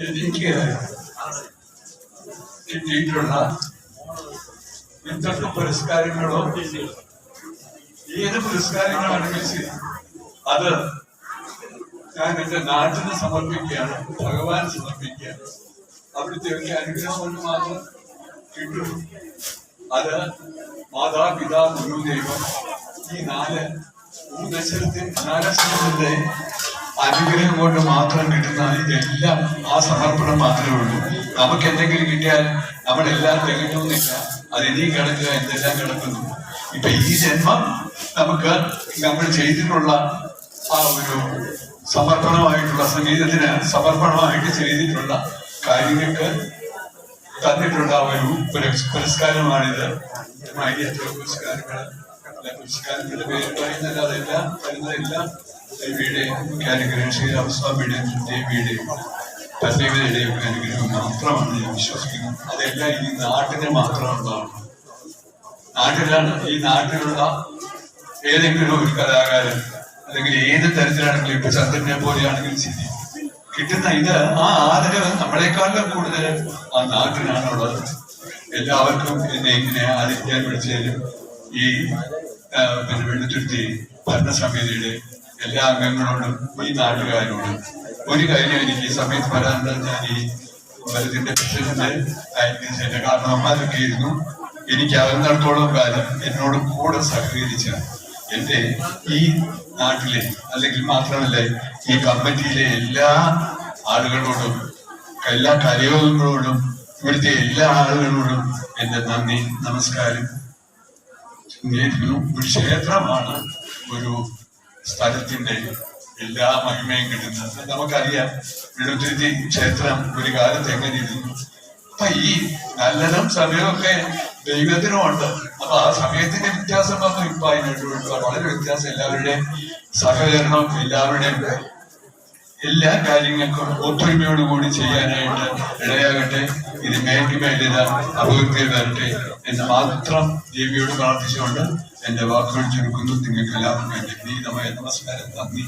എനിക്ക് കിട്ടിയിട്ടുള്ള എന്തൊക്കെ പുരസ്കാരങ്ങളോ ഏത് പുരസ്കാരങ്ങളാണെങ്കിലും ശരി അത് ഞാൻ എന്റെ നാട്ടിന് സമർപ്പിക്കുകയാണ് ഭഗവാൻ സമർപ്പിക്കുകയാണ്. അവിടുത്തെ ഒക്കെ അനുഗ്രഹം കൊണ്ട് മാത്രം കിട്ടും. അത് മാതാപിതാ ഗുരുദൈവം. ഈ നാല് മൂന്നക്ഷരത്തിൽ നാലക്ഷരത്തിന്റെ അനുഗ്രഹം കൊണ്ട് മാത്രം കിട്ടുന്ന ഇതെല്ലാം ആ സമർപ്പണം മാത്രമേ ഉള്ളൂ. നമുക്ക് എന്തെങ്കിലും കിട്ടിയാൽ നമ്മളെല്ലാം തികഞ്ഞൊന്നുമില്ല അത് ഇനിയും കിടക്കുക എന്തെല്ലാം കിടക്കുന്നു. ഇപ്പൊ ഈ ജന്മം നമുക്ക് നമ്മൾ ചെയ്തിട്ടുള്ള ആ ഒരു സമർപ്പണമായിട്ടുള്ള സംഗീതത്തിന് സമർപ്പണമായിട്ട് ചെയ്തിട്ടുള്ള കാര്യങ്ങൾക്ക് തന്നിട്ടുള്ള ഒരു പുരസ്- പുരസ്കാരമാണിത്. പുരസ്കാരങ്ങൾ പുരസ്കാരങ്ങളുടെ പേര് പറയുന്നില്ല അതെല്ലാം വരുന്നതെല്ലാം ദേവിയുടെ അനുഗ്രഹം ശ്രീരാമസ്വാമിയുടെയും ദേവിയുടെയും പല്ലവിയുടെയും അനുഗ്രഹം മാത്രമാണ് ഞാൻ വിശ്വസിക്കുന്നത്. അതെല്ലാം ഈ നാട്ടിന് മാത്രമുള്ളതാണ്. നാട്ടിലാണ് ഈ നാട്ടിലുള്ള ഏതെങ്കിലും ഒരു കലാകാരൻ അല്ലെങ്കിൽ ഏത് തരത്തിലാണെങ്കിലും ഇപ്പൊ ചന്ദ്രനെ പോലെയാണെങ്കിലും ശരി കിട്ടുന്ന ഇത് ആ ആദരവ് നമ്മളെക്കാളും കൂടുതൽ ആ നാട്ടിനാണുള്ളത് എല്ലാവർക്കും എന്നെ ഇങ്ങനെ ആദരിക്കാൻ വിളിച്ചതിലും ഈ പിന്നെ വെള്ളിത്തുരുത്തി ഭരണസമിതിയുടെ എല്ലാ അംഗങ്ങളോടും ഈ നാട്ടുകാരോടും ഒരു കാര്യം എനിക്ക് ഈ സമയത്ത് പറയാനുള്ളത് ഞാൻ ഈ വലതിന്റെ പ്രസിഡന്റ് ആയിരിക്കുന്ന എന്റെ കാരണവന്മാരൊക്കെ ഇരുന്നു കാലം എന്നോട് കൂടെ സഹകരിച്ച എന്റെ ഈ നാട്ടിലെ അല്ലെങ്കിൽ മാത്രമല്ല ഈ കമ്മിറ്റിയിലെ എല്ലാ ആളുകളോടും എല്ലാ കലയോഗങ്ങളോടും ഇവിടുത്തെ എല്ലാ ആളുകളോടും എന്റെ നന്ദി നമസ്കാരം. ഒരു ക്ഷേത്രമാണ് ഒരു സ്ഥലത്തിന്റെ എല്ലാ മഹിമയും കിട്ടുന്നത്. നമുക്കറിയാം. എഴുത്തിരുത്തി ക്ഷേത്രം ഒരു കാലത്ത് എങ്ങനെ ഇരുന്നു. അപ്പൊ ഈ നല്ലതും സമയമൊക്കെ ദൈവത്തിനും ഉണ്ട്. അപ്പൊ ആ സമയത്തിന്റെ വ്യത്യാസം വന്നു. ഇപ്പൊ അതിനായിട്ട് വളരെ വ്യത്യാസം. എല്ലാവരുടെയും സഹകരണം എല്ലാവരുടെയും എല്ലാ കാര്യങ്ങൾക്കും ഒത്തൊരുമയോടുകൂടി ചെയ്യാനായിട്ട് ഇടയാകട്ടെ. ഇത് മേൽക്കുമേലിത അഭിവൃദ്ധി വരട്ടെ എന്ന് മാത്രം ദേവിയോട് പ്രാർത്ഥിച്ചുകൊണ്ട് എന്റെ വാക്കുകൾ ചുരുക്കുന്നു. നിങ്ങൾക്ക് എല്ലാവർക്കും എന്റെ വിനീതമായ നമസ്കാരം. നന്ദി.